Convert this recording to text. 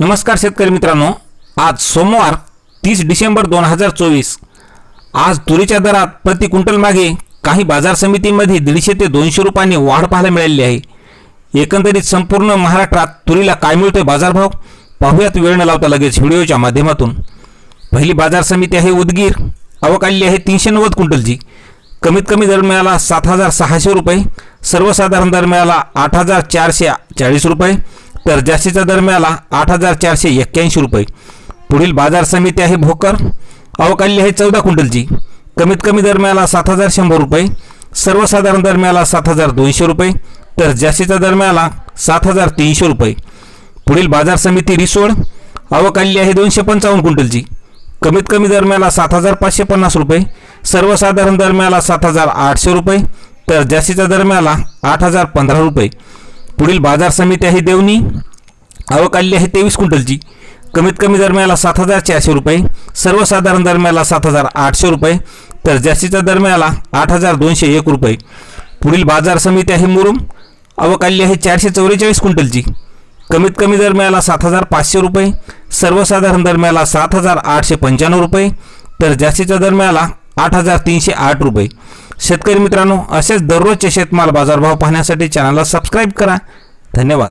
नमस्कार शेतकरी मित्रांनो आज सोमवार तीस डिसेंबर दोन हजार चोवीस. आज तुरीच्या दरात प्रति क्विंटल मागे काही बाजार समितीमध्ये दीडशे ते दोनशे रुपयांनी वाढ पाहायला मिळालेली आहे. एकंदरीत संपूर्ण महाराष्ट्रात तुरीला काय मिळतोय बाजारभाव पाहूयात वेळ न लावता लगेच व्हिडिओच्या माध्यमातून. पहिली बाजार समिती आहे उदगीर आवक आलेली आहे तीनशे नव्वद क्विंटलची. कमीत कमी दर मिळाला सात हजार सहाशे रुपये सर्वसाधारण दर मिळाला आठ हजार चारशे चाळीस रुपये तर जास्तीचा दर मिळाला आठ हजार चारशे एक्क्याऐंशी रुपये. पुढील बाजार समिती आहे भोकर. आवक आलेली आहे चौदा क्विंटलची. कमीत कमी दर मिळाला सात हजार शंभर रुपये. सर्वसाधारण दर मिळाला सात हजार दोनशे रुपये. तर जास्तीचा दर मिळाला सात हजार तीनशे रुपये. पुढील बाजार समिती रिसोड. आवक आलेली आहे दोनशे पंचावन्न क्विंटलची. कमीत कमी दर मिळाला सात हजार पाचशे पन्नास रुपये. सर्वसाधारण दर मिळाला सात हजार आठशे रुपये. तर जास्तीचा दर मिळाला आठ हजार पंधरा रुपये. पुढील बाजार समिती आहे देवणी आवक आलेली आहे तेवीस क्विंटलची. कमीत कमी दरम्याला सात हजार चारशे रुपये सर्वसाधारण दरम्याला सात हजार आठशे रुपये तर जास्तीच्या दरम्याला आठ हजार दोनशे एक रुपये. पुढील बाजार समिती आहे मुरुम आवक आलेली आहे चारशे चौवेचाळीस क्विंटलची. कमीत कमी दरम्याला सात हजार पाचशे रुपये सर्वसाधारण दरम्याला सात हजार आठशे पंच्याण्णव रुपये तर जास्तीच्या दरम्याला आठ हजार तीनशे आठ रुपये. शेतकरी मित्रांनो असेच दररोजचे शेतमाल बाजारभाव पाहण्यासाठी चॅनलला सबस्क्राईब करा. धन्यवाद.